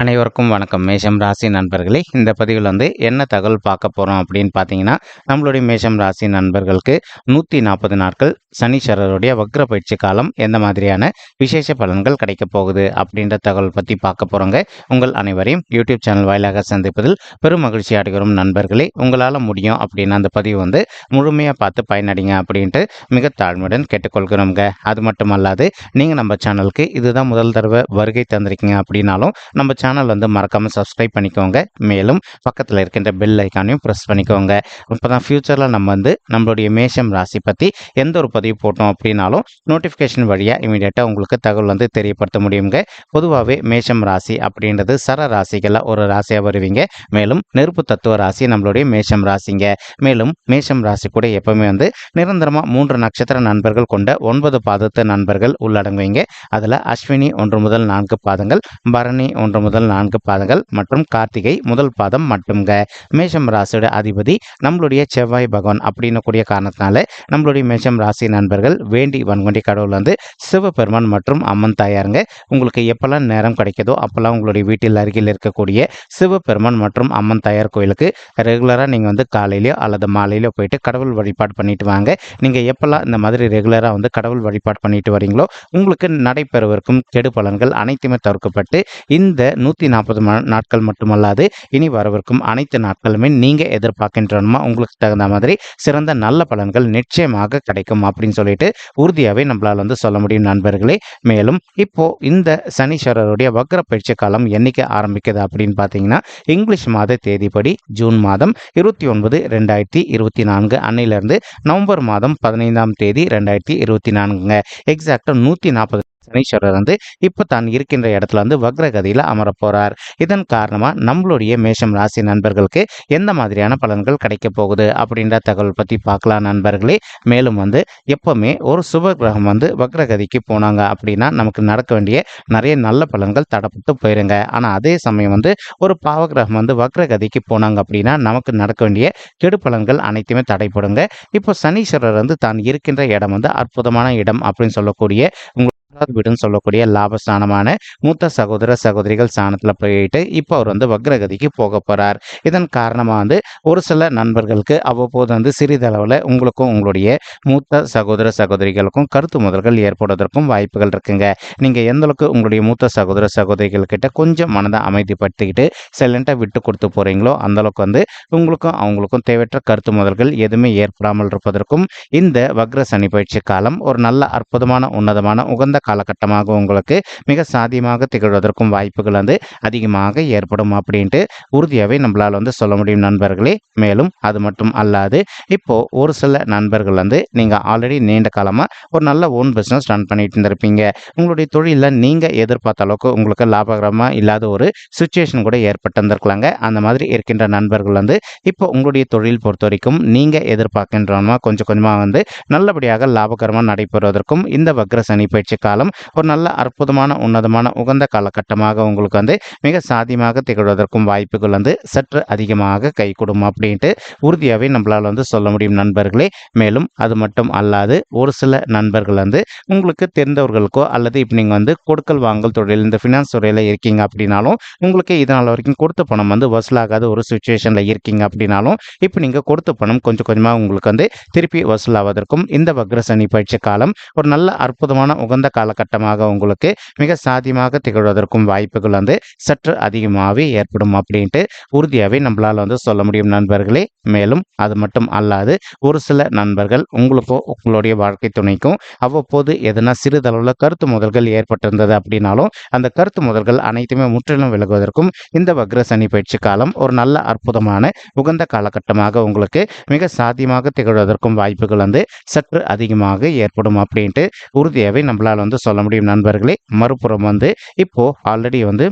அனைவருக்கும் வணக்கம். மேஷம் ராசி நண்பர்களே இந்த பதிவில் வந்து என்ன தகவல் பார்க்க போகிறோம் அப்படின்னு பார்த்தீங்கன்னா நம்மளுடைய மேஷம் ராசி நண்பர்களுக்கு நூற்றி நாற்பது நாட்கள் சனீஸ்வரருடைய வக்ர பயிற்சி காலம் எந்த மாதிரியான விசேஷ பலன்கள் கிடைக்க போகுது அப்படின்ற தகவல் பற்றி பார்க்க போகிறோங்க உங்கள் அனைவரையும் யூடியூப் சேனல் வாயிலாக சந்திப்பதில் பெரும் மகிழ்ச்சி அடைகிறோம் நண்பர்களே. உங்களால் முடியும் அப்படின்னு அந்த பதிவு வந்து முழுமையாக பார்த்து பயனடைங்க அப்படின்ட்டு மிக தாழ்மையுடன் கேட்டுக்கொள்கிறோங்க அது மட்டும் அல்லாது நீங்கள் நம்ம சேனலுக்கு இதுதான் முதல் தடவை வருகை தந்திருக்கீங்க அப்படின்னாலும் நம்ம சேனல் வந்து மறக்காமல் சப்ஸ்கிரைப் பண்ணிக்கோங்க. மேலும் பக்கத்தில் இருக்கின்ற பெல் ஐக்கானையும் ப்ரெஸ் பண்ணிக்கோங்க. இப்போ தான் ஃப்யூச்சரில் நம்ம வந்து நம்மளுடைய மேஷம் ராசி பற்றி எந்த ஒரு பதிவு போட்டோம் அப்படின்னாலும் நோட்டிஃபிகேஷன் வழியாக இமீடியட்டாக உங்களுக்கு தகவல் வந்து தெரியப்படுத்த முடியுங்க. பொதுவாகவே மேஷம் ராசி அப்படின்றது சர ராசிகளில் ஒரு ராசியாக வருவீங்க. மேலும் நெருப்பு தத்துவ ராசி நம்மளுடைய மேஷம் ராசிங்க. மேலும் மேஷம் ராசி கூட எப்பவுமே வந்து நிரந்தரமாக மூன்று நட்சத்திர நண்பர்கள் கொண்ட ஒன்பது பாதத்து நண்பர்கள் உள்ளடங்குவீங்க. அதில் அஸ்வினி ஒன்று முதல் நான்கு பாதங்கள் பரணி ஒன்று முதல் நான்கு பாதங்கள் மற்றும் கார்த்திகை முதல் பாதம் மட்டும்ங்க. மேஷம் ராசியோட அதிபதி நம்மளுடைய செவ்வாய் பகவான் அப்படின்னு கூடிய காரணத்தினால நம்மளுடைய மேஷம் ராசி நண்பர்கள் வேண்டி வன்கொண்டி கடவுள் வந்து சிவபெருமான் மற்றும் அம்மன் தாயாருங்க. உங்களுக்கு எப்பெல்லாம் நேரம் கிடைக்குதோ அப்போல்லாம் உங்களுடைய வீட்டில் அருகில் இருக்கக்கூடிய சிவபெருமான் மற்றும் அம்மன் தாயார் கோயிலுக்கு ரெகுலராக நீங்கள் வந்து காலையிலையோ அல்லது மாலையிலோ போயிட்டு கடவுள் வழிபாடு பண்ணிட்டு வாங்க. நீங்கள் எப்பெல்லாம் இந்த மாதிரி ரெகுலராக வந்து கடவுள் வழிபாடு பண்ணிட்டு வரீங்களோ உங்களுக்கு நடைபெறவிருக்கும் கெடு பலன்கள் அனைத்துமே தவிர்க்கப்பட்டு இந்த நூற்றி நாற்பது நாட்கள் மட்டுமல்லாது இனி வரவிருக்கும் அனைத்து நாட்களுமே நீங்கள் எதிர்பார்க்கின்றனமா உங்களுக்கு தகுந்த மாதிரி சிறந்த நல்ல பலன்கள் நிச்சயமாக கிடைக்கும் அப்படின்னு சொல்லிட்டு உறுதியாகவே நம்மளால் வந்து சொல்ல முடியும் நண்பர்களே. மேலும் இப்போ இந்த சனீஸ்வரருடைய வக்ர பயிற்சி காலம் என்னைக்கு ஆரம்பிக்குது அப்படின்னு பார்த்தீங்கன்னா இங்கிலீஷ் மாத தேதிப்படி ஜூன் மாதம் இருபத்தி ஒன்பது ரெண்டாயிரத்தி இருபத்தி நான்கு அன்னையிலிருந்து நவம்பர் மாதம் பதினைந்தாம் தேதி ரெண்டாயிரத்தி இருபத்தி நான்குங்க. எக்ஸாக்டாக நூற்றி நாற்பது சனீஸ்வரர் வந்து இப்போ தான் இருக்கின்ற இடத்துல வந்து வக்ரகதியில் அமரப்போகிறார் இதன் காரணமாக நம்மளுடைய மேஷம் ராசி நண்பர்களுக்கு எந்த மாதிரியான பலன்கள் கிடைக்க போகுது அப்படின்ற தகவல் பற்றி பார்க்கலாம் நண்பர்களே. மேலும் வந்து எப்போவுமே ஒரு சுப கிரகம் வந்து வக்ரகதிக்கு போனாங்க அப்படின்னா நமக்கு நடக்க வேண்டிய நிறைய நல்ல பலன்கள் தடப்பட்டு போயிருங்க. ஆனால் அதே சமயம் வந்து ஒரு பாவகிரகம் வந்து வக்ரகதிக்கு போனாங்க அப்படின்னா நமக்கு நடக்க வேண்டிய கெடு பலன்கள் அனைத்துமே தடைப்படுங்க இப்போ சனீஸ்வரர் வந்து தான் இருக்கின்ற இடம் வந்து அற்புதமான இடம் அப்படின்னு சொல்லக்கூடிய அதாவது வீடுன்னு சொல்லக்கூடிய லாபஸ்தானமான மூத்த சகோதர சகோதரிகள் ஸ்தானத்தில் போயிட்டு இப்போ அவர் வந்து வக்ரகதிக்கு போக போகிறார் இதன் காரணமாக வந்து ஒரு சில நண்பர்களுக்கு அவ்வப்போது வந்து சிறிதளவில் உங்களுக்கும் உங்களுடைய மூத்த சகோதர சகோதரிகளுக்கும் கருத்து முதல்கள் ஏற்படுவதற்கும் வாய்ப்புகள் இருக்குங்க. நீங்கள் எந்த அளவுக்கு உங்களுடைய மூத்த சகோதர சகோதரிகள் கிட்ட கொஞ்சம் மனதை அமைதிப்படுத்திக்கிட்டு சைலண்டாக விட்டு கொடுத்து போகிறீங்களோ அந்தளவுக்கு வந்து உங்களுக்கும் அவங்களுக்கும் தேவையற்ற கருத்து முதல்கள் எதுவுமே ஏற்படாமல் இருப்பதற்கும் இந்த வக்ர சனி பயிற்சி காலம் ஒரு நல்ல அற்புதமான உன்னதமான உகந்த காலகட்டமாக உங்களுக்கு மிக சாதியமாக திகழ்வதற்கும் வாய்ப்புகள் வந்து அதிகமாக ஏற்படும் அப்படின்ட்டு உறுதியாகவே நம்மளால் வந்து சொல்ல முடியும் நண்பர்களே. மேலும் அது மட்டும் அல்லாது இப்போ ஒரு சில நண்பர்கள் வந்து நீங்கள் ஆல்ரெடி நீண்ட காலமாக ஒரு நல்ல ஓன் பிஸ்னஸ் ரன் பண்ணிட்டு இருந்திருப்பீங்க. உங்களுடைய தொழிலில் நீங்கள் எதிர்பார்த்த அளவுக்கு உங்களுக்கு லாபகரமாக இல்லாத ஒரு சுச்சுவேஷன் கூட ஏற்பட்டிருந்திருக்கலாங்க அந்த மாதிரி இருக்கின்ற நண்பர்கள் வந்து இப்போ உங்களுடைய தொழில் பொறுத்த வரைக்கும் நீங்கள் எதிர்பார்க்கின்றமா கொஞ்சம் கொஞ்சமாக வந்து நல்லபடியாக லாபகரமாக நடைபெறுவதற்கும் இந்த வக்ர சனி பயிற்சி காலம் ஒரு நல்ல அற்புதமான உன்னதமான உகந்த காலகட்டமாக உங்களுக்கு வந்து மிக சாதியமாக திகழ்வதற்கும் வாய்ப்புகள் வந்து சற்று அதிகமாக கைகூடும் அப்படின்ட்டு உறுதியாகவே நம்மளால் வந்து சொல்ல முடியும் நண்பர்களே. மேலும் அது மட்டும் அல்லாது ஒரு சில நண்பர்கள் வந்து உங்களுக்கு தெரிந்தவர்களுக்கோ அல்லது இப்போ நீங்கள் வந்து கொடுக்கல் வாங்கல் தொழில் இந்த ஃபினான்ஸ் துறையில் இருக்கீங்க அப்படின்னாலும் உங்களுக்கு இதனால் வரைக்கும் கொடுத்த பணம் வந்து வசூலாகாத ஒரு சுச்சுவேஷனில் இருக்கீங்க அப்படின்னாலும் இப்போ நீங்கள் கொடுத்த பணம் கொஞ்சம் கொஞ்சமாக உங்களுக்கு வந்து திருப்பி வசூலாவதற்கும் இந்த வக்ரசனி பயிற்சி காலம் ஒரு நல்ல அற்புதமான உகந்த காலகட்டமாக உங்களுக்கு மிக சாத்தியமாக திகழ்வதற்கும் வாய்ப்புகள் வந்து சற்று அதிகமாகவே ஏற்படும் அப்படின்ட்டு உறுதியாகவே நம்மளால் வந்து சொல்ல முடியும் நண்பர்களே. மேலும் அது மட்டும் அல்லாது ஒரு சில நண்பர்கள் உங்களுக்கோ உங்களுடைய வாழ்க்கை துணைக்கும் அவ்வப்போது எதனா சிறிதளவில் கருத்து முதல்கள் ஏற்பட்டிருந்தது அப்படின்னாலும் அந்த கருத்து முதல்கள் அனைத்துமே முற்றிலும் விலகுவதற்கும் இந்த வக்ர சனி பயிற்சி காலம் ஒரு நல்ல அற்புதமான உகந்த காலகட்டமாக உங்களுக்கு மிக சாத்தியமாக திகழ்வதற்கும் வாய்ப்புகள் வந்து சற்று அதிகமாக ஏற்படும் அப்படின்ட்டு உறுதியாகவே நம்மளால் வந்து சொல்ல முடியும் நண்பர்களே. மறுபுறம் வந்து இப்போ ஆல்ரெடி வந்து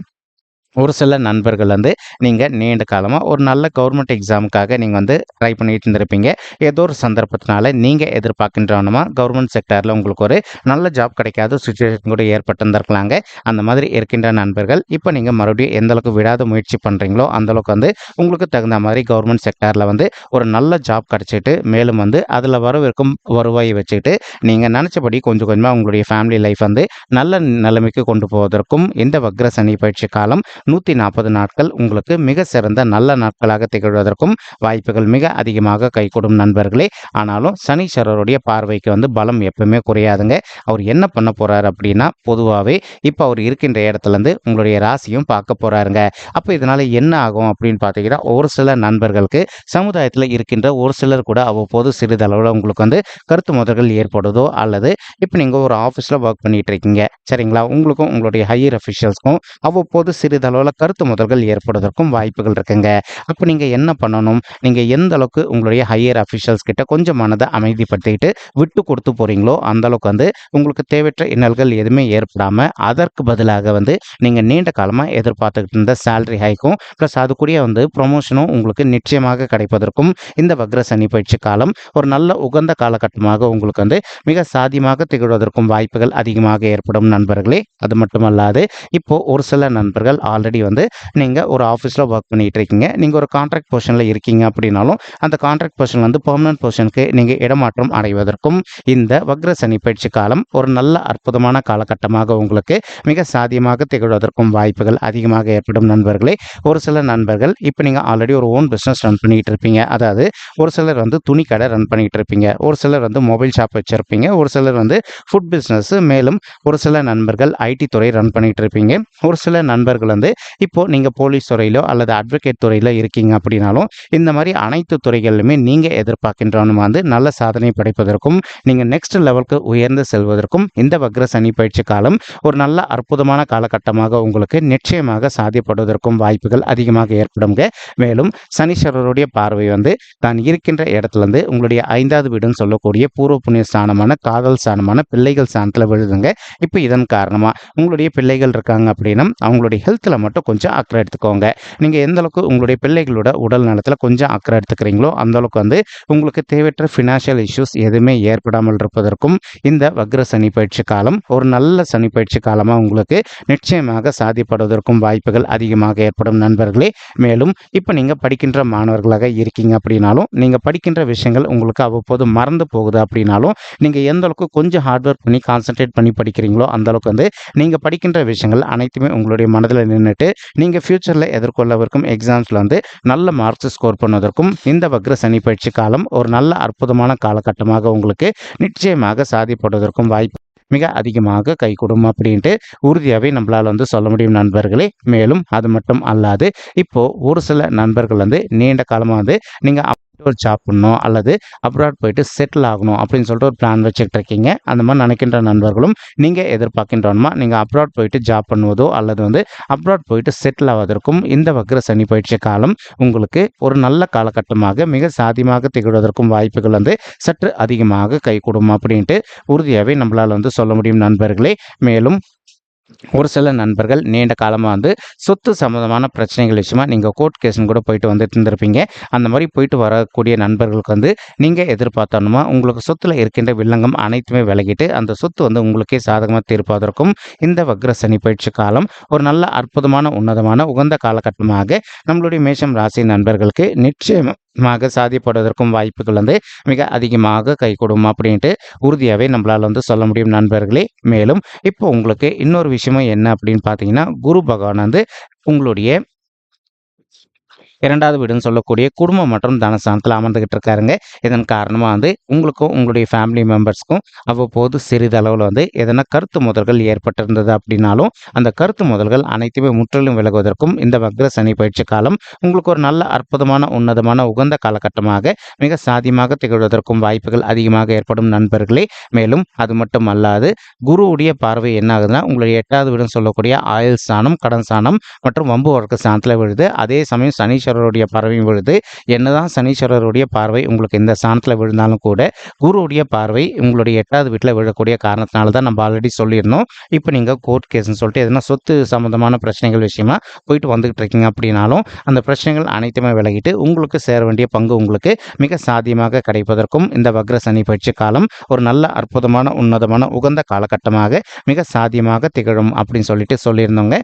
ஒரு சில நண்பர்கள் வந்து நீங்கள் நீண்ட காலமாக ஒரு நல்ல கவர்மெண்ட் எக்ஸாமுக்காக நீங்கள் வந்து ட்ரை பண்ணிட்டு இருந்திருப்பீங்க. ஏதோ ஒரு சந்தர்ப்பத்தினால நீங்கள் எதிர்பார்க்கின்றவனமா கவர்மெண்ட் செக்டரில் உங்களுக்கு ஒரு நல்ல ஜாப் கிடைக்காத சுச்சுவேஷன் கூட ஏற்பட்டிருந்திருக்கலாங்க. அந்த மாதிரி இருக்கின்ற நண்பர்கள் இப்போ நீங்கள் மறுபடியும் எந்த அளவுக்கு விடாத முயற்சி பண்ணுறீங்களோ அந்தளவுக்கு வந்து உங்களுக்கு தகுந்த மாதிரி கவர்மெண்ட் செக்டரில் வந்து ஒரு நல்ல ஜாப் கிடச்சிட்டு மேலும் வந்து அதில் வரவிருக்கும் வருவாயை வச்சுக்கிட்டு நீங்கள் நினச்சபடி கொஞ்சம் கொஞ்சமாக உங்களுடைய ஃபேமிலி லைஃப் வந்து நல்ல நிலைமைக்கு கொண்டு போவதற்கும் இந்த வக்ர சனி பயிற்சி காலம் நூற்றி நாற்பது நாட்கள் உங்களுக்கு மிக சிறந்த நல்ல நாட்களாக திகழ்வதற்கும் வாய்ப்புகள் மிக அதிகமாக கைகூடும் நண்பர்களே. ஆனாலும் சனீஸ்வரருடைய பார்வைக்கு வந்து பலம் எப்பவுமே குறையாதுங்க. அவர் என்ன பண்ண போறாரு அப்படின்னா பொதுவாகவே இப்போ அவர் இருக்கின்ற இடத்துலேருந்து உங்களுடைய ராசியும் பார்க்க போறாருங்க. அப்போ இதனால என்ன ஆகும் அப்படின்னு பார்த்தீங்கன்னா ஒரு சில நண்பர்களுக்கு சமுதாயத்தில் இருக்கின்ற ஒரு சிலர் கூட அவ்வப்போது சிறிதளவில் உங்களுக்கு வந்து கருத்து முதல்கள் ஏற்படுதோ அல்லது இப்போ நீங்கள் ஒரு ஆஃபீஸில் ஒர்க் பண்ணிட்டு இருக்கீங்க. சரிங்களா? உங்களுக்கும் உங்களுடைய ஹையர் அஃபிஷியல்ஸ்க்கும் அவ்வப்போது அளவில் கருத்து முதல்கள் ஏற்படுவதற்கும் வாய்ப்புகள் இருக்குங்க. அப்போ நீங்கள் என்ன பண்ணணும்? நீங்கள் எந்த அளவுக்கு உங்களுடைய ஹையர் அஃபிஷியல்ஸ் கிட்ட கொஞ்சம் மனதை அமைதிப்படுத்திக்கிட்டு விட்டு கொடுத்து போகிறீங்களோ அந்த அளவுக்கு வந்து உங்களுக்கு தேவையற்ற இன்னல்கள் எதுவுமே ஏற்படாமல் அதற்கு பதிலாக வந்து நீங்கள் நீண்ட காலமாக எதிர்பார்த்துக்கிட்டு இருந்த சேலரி ஹைக்கும் ப்ளஸ் அது வந்து ப்ரொமோஷனும் உங்களுக்கு நிச்சயமாக கிடைப்பதற்கும் இந்த வக்ர சனி பயிற்சி காலம் ஒரு நல்ல உகந்த காலகட்டமாக உங்களுக்கு வந்து மிக சாதியமாக திகழ்வதற்கும் வாய்ப்புகள் அதிகமாக ஏற்படும் நண்பர்களே. அது மட்டுமல்லாது இப்போ ஒரு சில நண்பர்கள் ஆல்ரெடி வந்து நீங்கள் ஒரு ஆஃபீஸில் ஒர்க் பண்ணிகிட்டு இருக்கீங்க நீங்கள் ஒரு கான்ட்ராக்ட் பொசிஷனில் இருக்கீங்க அப்படின்னாலும் அந்த கான்ட்ராக்ட் பொசிஷன் வந்து பெர்மனன்ட் பொசிஷனுக்கு நீங்கள் இடமாற்றம் அடைவதற்கும் இந்த வக்ர சனி பயிற்சி காலம் ஒரு நல்ல அற்புதமான காலகட்டமாக உங்களுக்கு மிக சாதியமாக திகழ்வதற்கும் வாய்ப்புகள் அதிகமாக ஏற்படும் நண்பர்களே. ஒரு சில நண்பர்கள் இப்போ நீங்கள் ஆல்ரெடி ஒரு ஓன் பிஸ்னஸ் ரன் பண்ணிகிட்டு இருப்பீங்க அதாவது ஒரு சிலர் வந்து துணி கடை ரன் பண்ணிகிட்டு இருப்பீங்க ஒரு சிலர் வந்து மொபைல் ஷாப் வச்சுருப்பீங்க. ஒரு சிலர் வந்து ஃபுட் பிஸ்னஸ் மேலும் ஒரு சில நண்பர்கள் ஐடி துறை ரன் பண்ணிகிட்டு இருப்பீங்க ஒரு சில நண்பர்கள் வந்து இப்போ நீங்கள் போலீஸ் துறையிலோ அல்லது அட்வொகேட் துறையிலோ இருக்கீங்க அப்படின்னாலும் இந்த மாதிரி அனைத்து துறைகளிலுமே நீங்கள் எதிர்பார்க்கின்றவனும் வந்து நல்ல சாதனை படைப்பதற்கும் நீங்கள் நெக்ஸ்ட் லெவலுக்கு உயர்ந்து செல்வதற்கும் இந்த வக்ர சனி பயிற்சி காலம் ஒரு நல்ல அற்புதமான காலகட்டமாக உங்களுக்கு நிச்சயமாக சாதியப்படுவதற்கும் வாய்ப்புகள் அதிகமாக ஏற்படுங்க மேலும் சனீஸ்வரருடைய பார்வை வந்து தான் இருக்கின்ற இடத்துல இருந்து உங்களுடைய ஐந்தாவது வீடுன்னு சொல்லக்கூடிய பூர்வ புண்ணிய ஸ்தானமான காதல் ஸ்தானமான பிள்ளைகள் ஸ்தானத்தில் விழுதுங்க. இப்போ இதன் காரணமாக உங்களுடைய பிள்ளைகள் இருக்காங்க அப்படின்னா அவங்களுடைய ஹெல்த்தில் மட்டும் கொஞ்சம் அக்கறை எடுத்துக்கோங்க. நீங்கள் எந்த அளவுக்கு உங்களுடைய பிள்ளைகளோட உடல் நலத்தில் கொஞ்சம் அக்கறை எடுத்துக்கிறீங்களோ அந்த அளவுக்கு வந்து உங்களுக்கு தேவையற்ற ஃபினான்ஷியல் இஷ்யூஸ் எதுவுமே ஏற்படாமல் இருப்பதற்கும் இந்த வக்ர சனி பயிற்சி காலம் ஒரு நல்ல சனி பயிற்சி காலமாக உங்களுக்கு நிச்சயமாக சாதிப்படுவதற்கும் வாய்ப்புகள் அதிகமாக ஏற்படும் நண்பர்களே. மேலும் இப்போ நீங்கள் படிக்கின்ற மாணவர்களாக இருக்கீங்க அப்படின்னாலும் நீங்கள் படிக்கின்ற விஷயங்கள் உங்களுக்கு அவ்வப்போது மறந்து போகுது அப்படின்னாலும் நீங்கள் எந்த அளவுக்கு கொஞ்சம் ஹார்ட் ஒர்க் பண்ணி கான்சென்ட்ரேட் பண்ணி படிக்கிறீங்களோ அந்த அளவுக்கு வந்து நீங்கள் படிக்கின்ற விஷயங்கள் அனைத்துமே உங்களுடைய மனதில் நின்று நின்றுட்டு நீங்கள் ஃப்யூச்சரில் எதிர்கொள்ளவிருக்கும் எக்ஸாம்ஸில் வந்து நல்ல மார்க்ஸ் ஸ்கோர் பண்ணுவதற்கும் இந்த வக்ர சனி பயிற்சி காலம் ஒரு நல்ல அற்புதமான காலகட்டமாக உங்களுக்கு நிச்சயமாக சாதிப்படுவதற்கும் வாய்ப்பு மிக அதிகமாக கை கொடும் அப்படின்ட்டு உறுதியாகவே நம்மளால் வந்து சொல்ல முடியும் நண்பர்களே. மேலும் அது மட்டும் அல்லாது இப்போ ஒரு சில நண்பர்கள் வந்து நீண்ட காலமாக வந்து நீங்கள் ஒரு ஜாப் பண்ணணும் அல்லது அப்ராட் போயிட்டு செட்டில் ஆகணும் அப்படின்னு சொல்லிட்டு ஒரு பிளான் வச்சுக்கிட்டு இருக்கீங்க அந்த மாதிரி நினைக்கின்ற நண்பர்களும் நீங்கள் எதிர்பார்க்கின்றோமா நீங்கள் அப்ராட் போயிட்டு ஜாப் பண்ணுவதோ அல்லது வந்து அப்ராட் போயிட்டு செட்டில் ஆவதற்கும் இந்த வக்ர சனி பயிற்சி காலம் உங்களுக்கு ஒரு நல்ல காலகட்டமாக மிக சாதியமாக திகழ்வதற்கும் வாய்ப்புகள் வந்து சற்று அதிகமாக கைகூடும் அப்படின்ட்டு உறுதியாகவே நம்மளால் வந்து சொல்ல முடியும் நண்பர்களே. மேலும் ஒரு சில நண்பர்கள் நீண்ட காலமாக வந்து சொத்து சம்மந்தமான பிரச்சனைகள் விஷயமா நீங்கள் கோர்ட் கேஸ்னு கூட போயிட்டு வந்துட்டு இருந்திருப்பீங்க. அந்த மாதிரி போயிட்டு வரக்கூடிய நண்பர்களுக்கு வந்து நீங்கள் எதிர்பார்த்தோம்னா உங்களுக்கு சொத்தில் இருக்கின்ற வில்லங்கம் அனைத்துமே விலகிட்டு அந்த சொத்து வந்து உங்களுக்கே சாதகமாக தீர்ப்பதற்கும் இந்த வக்ர சனி பயிற்சி காலம் ஒரு நல்ல அற்புதமான உன்னதமான உகந்த காலகட்டமாக நம்மளுடைய மேஷம் ராசி நண்பர்களுக்கு நிச்சயம் மாக சாதிப்படுவதற்கும் வாய்ப்புகள் வந்து மிக அதிகமாக கைகூடும் அப்படின்ட்டு உறுதியாகவே நம்மளால் வந்து சொல்ல முடியும் நண்பர்களே. மேலும் இப்போ உங்களுக்கு இன்னொரு விஷயமும் என்ன அப்படின்னு பார்த்தீங்கன்னா குரு பகவான் வந்து உங்களுடைய இரண்டாவது வீடுன்னு சொல்லக்கூடிய குடும்பம் மற்றும் தனஸ்தானத்தில் அமர்ந்துகிட்டு இருக்காருங்க இதன் காரணமாக வந்து உங்களுக்கும் உங்களுடைய ஃபேமிலி மெம்பர்ஸ்க்கும் அவ்வப்போது சிறிதளவில் வந்து எதனா கருத்து முதல்கள் ஏற்பட்டிருந்தது அப்படின்னாலும் அந்த கருத்து முதல்கள் அனைத்துமே முற்றிலும் விலகுவதற்கும் இந்த வக்ர சனி பயிற்சி காலம் உங்களுக்கு ஒரு நல்ல அற்புதமான உன்னதமான உகந்த காலகட்டமாக மிக சாதியமாக திகழ்வதற்கும் வாய்ப்புகள் அதிகமாக ஏற்படும் நண்பர்களே. மேலும் அது மட்டும் அல்லாது குருவுடைய பார்வை என்ன ஆகுதுன்னா உங்களுடைய எட்டாவது வீடுன்னு சொல்லக்கூடிய ஆயுள் ஸ்தானம் கடன் ஸ்தானம் மற்றும் வம்பு வழக்கு ஸ்தானத்தில் விழுது. அதே சமயம் சனி சனீஸ்வரருடைய பார்வையும் விழுது. என்னதான் சனீஸ்வரருடைய பார்வை உங்களுக்கு இந்த ஸ்தானத்தில் விழுந்தாலும் கூட குருவுடைய பார்வை உங்களுடைய எட்டாவது வீட்டில் விழக்கூடிய காரணத்தினால தான் நம்ம ஆல்ரெடி சொல்லியிருந்தோம். இப்போ நீங்கள் கோர்ட் கேஸ்ன்னு சொல்லிட்டு எதனா சொத்து சம்மந்தமான பிரச்சனைகள் விஷயமா போயிட்டு வந்துகிட்டு இருக்கீங்க அப்படின்னாலும் அந்த பிரச்சனைகள் அனைத்துமே விலகிட்டு உங்களுக்கு சேர வேண்டிய பங்கு உங்களுக்கு மிக சாத்தியமாக கிடைப்பதற்கும் இந்த வக்ர சனி பயிற்சி காலம் ஒரு நல்ல அற்புதமான உன்னதமான உகந்த காலகட்டமாக மிக சாத்தியமாக திகழும் அப்படின்னு சொல்லிட்டு சொல்லியிருந்தோங்க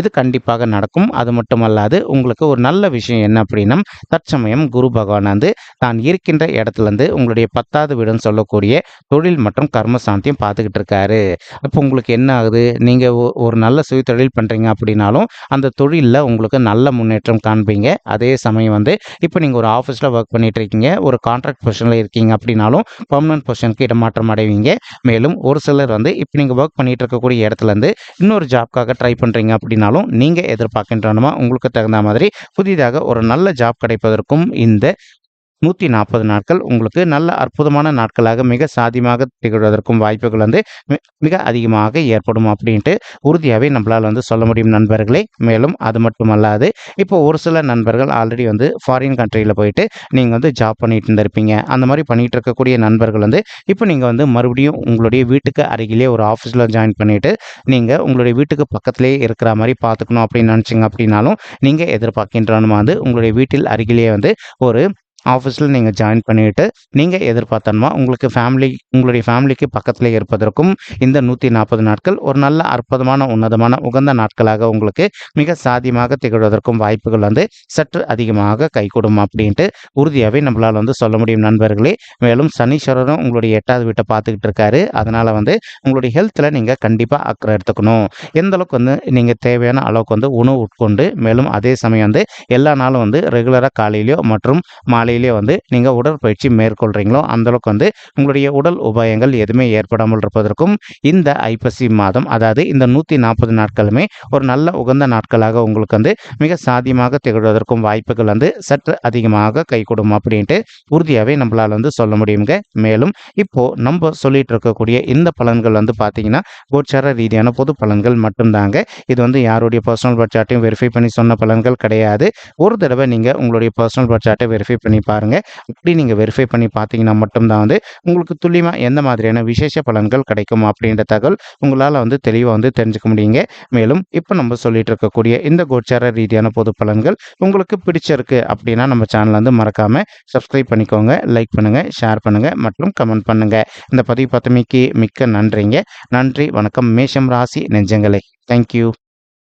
இது கண்டிப்பாக நடக்கும். அது மட்டுமல்லாது உங்களுக்கு ஒரு நல்ல விஷயம் என்ன அப்படின்னா தற்சமயம் குரு பகவான் வந்து தான் இருக்கின்ற இடத்துலேருந்து உங்களுடைய பத்தாவது வீடுன்னு சொல்லக்கூடிய தொழில் மற்றும் கர்ம சாந்தியும் பார்த்துக்கிட்டு இருக்காரு. அப்போ உங்களுக்கு என்ன ஆகுது? நீங்கள் ஒரு நல்ல சுய தொழில் பண்ணுறீங்க அப்படின்னாலும் அந்த தொழிலில் உங்களுக்கு நல்ல முன்னேற்றம் காண்பீங்க. அதே சமயம் வந்து இப்போ நீங்கள் ஒரு ஆஃபீஸில் ஒர்க் பண்ணிட்டு இருக்கீங்க ஒரு கான்ட்ராக்ட் பொசிஷனில் இருக்கீங்க அப்படின்னாலும் பர்மனன்ட் பொசிஷனுக்கு இடமாற்றம் அடைவீங்க. மேலும் ஒரு சிலர் வந்து இப்போ நீங்கள் ஒர்க் பண்ணிட்டு இருக்கக்கூடிய இடத்துலேருந்து இன்னொரு ஜாப்க்காக ட்ரை பண்ணுறீங்க அப்படின்னா அப்படின்னாலும் நீங்கள் எதிர்பார்க்கின்றனமா உங்களுக்கு தகுந்த மாதிரி புதிதாக ஒரு நல்ல ஜாப் கிடைப்பதற்கும் இந்த நூற்றி நாற்பது நாட்கள் உங்களுக்கு நல்ல அற்புதமான நாட்களாக மிக சாதியமாக திகழ்வதற்கும் வாய்ப்புகள் வந்து மி- மிக அதிகமாக ஏற்படும் அப்படின்ட்டு உறுதியாகவே நம்மளால் வந்து சொல்ல முடியும் நண்பர்களே. மேலும் அது மட்டுமல்லாது இப்போ ஒரு சில நண்பர்கள் ஆல்ரெடி வந்து ஃபாரின் கண்ட்ரியில் போயிட்டு நீங்கள் வந்து ஜாப் பண்ணிட்டு இருந்திருப்பீங்க. அந்த மாதிரி பண்ணிட்டு இருக்கக்கூடிய நண்பர்கள் வந்து இப்போ நீங்கள் வந்து மறுபடியும் உங்களுடைய வீட்டுக்கு அருகிலே ஒரு ஆஃபீஸில் ஜாயின் பண்ணிட்டு நீங்கள் உங்களுடைய வீட்டுக்கு பக்கத்திலேயே இருக்கிற மாதிரி பார்த்துக்கணும் அப்படின்னு நினச்சிங்க அப்படின்னாலும் நீங்கள் எதிர்பார்க்கின்றனுமா வந்து உங்களுடைய வீட்டில் அருகிலேயே வந்து ஒரு ஆஃபீஸில் நீங்கள் ஜாயின் பண்ணிவிட்டு நீங்கள் எதிர்பார்த்தனமா உங்களுக்கு ஃபேமிலி உங்களுடைய ஃபேமிலிக்கு பக்கத்தில் இருப்பதற்கும் இந்த நூற்றி நாற்பது நாட்கள் ஒரு நல்ல அற்புதமான உன்னதமான உகந்த நாட்களாக உங்களுக்கு மிக சாதியமாக திகழ்வதற்கும் வாய்ப்புகள் வந்து சற்று அதிகமாக கைகூடும் அப்படின்ட்டு உறுதியாகவே நம்மளால் வந்து சொல்ல முடியும் நண்பர்களே. மேலும் சனீஸ்வரரும் உங்களுடைய எட்டாவது வீட்டை பார்த்துக்கிட்டு இருக்காரு. அதனால் வந்து உங்களுடைய ஹெல்த்தில் நீங்கள் கண்டிப்பாக அக்கறை எடுத்துக்கணும். எந்த அளவுக்கு வந்து நீங்கள் தேவையான அளவுக்கு வந்து உணவு உட்கொண்டு மேலும் அதே சமயம் வந்து எல்லா நாளும் வந்து ரெகுலராக காலையிலையோ மற்றும் மாலையிலேயே வந்து நீங்கள் உடற்பயிற்சி மேற்கொள்கிறீங்களோ அந்தளவுக்கு வந்து உங்களுடைய உடல் உபாயங்கள் எதுவுமே ஏற்படாமல் இருப்பதற்கும் இந்த ஐப்பசி மாதம் அதாவது இந்த நூற்றி நாற்பது நாட்களுமே ஒரு நல்ல உகந்த நாட்களாக உங்களுக்கு வந்து மிக சாதியமாக திகழ்வதற்கும் வாய்ப்புகள் வந்து சற்று அதிகமாக கைகூடும் அப்படின்ட்டு உறுதியாகவே நம்மளால் வந்து சொல்ல முடியுங்க மேலும் இப்போது நம்ம சொல்லிட்டு இருக்கக்கூடிய இந்த பலன்கள் வந்து பார்த்தீங்கன்னா கோச்சார ரீதியான பொது பலன்கள் மட்டும்தாங்க. இது வந்து யாருடைய பர்சனல் பட்சாட்டையும் வெரிஃபை பண்ணி சொன்ன பலன்கள் கிடையாது. ஒரு தடவை நீங்கள் உங்களுடைய பர்சனல் பட்சாட்டை வெரிஃபை பண்ணி பாருங்கள் அப்படி நீங்கள் வெரிஃபை பண்ணி பார்த்தீங்கன்னா மட்டும்தான் வந்து உங்களுக்கு துல்லியமாக எந்த மாதிரியான விசேஷ பலன்கள் கிடைக்கும் அப்படின்ற தகவல் உங்களால் வந்து தெளிவாக வந்து தெரிஞ்சுக்க முடியுங்க. மேலும் இப்போ நம்ம சொல்லிட்டு இருக்கக்கூடிய இந்த கோச்சார ரீதியான பொது பலன்கள் உங்களுக்கு பிடிச்சிருக்கு அப்படின்னா நம்ம சேனலில் வந்து மறக்காமல் சப்ஸ்கிரைப் பண்ணிக்கோங்க லைக் பண்ணுங்கள் ஷேர் பண்ணுங்கள் மற்றும் கமெண்ட் பண்ணுங்கள் இந்த பதிவு பத்தமைக்கு மிக்க நன்றிங்க. நன்றி வணக்கம். மேஷம் ராசி நெஞ்சங்களே. தேங்க்யூ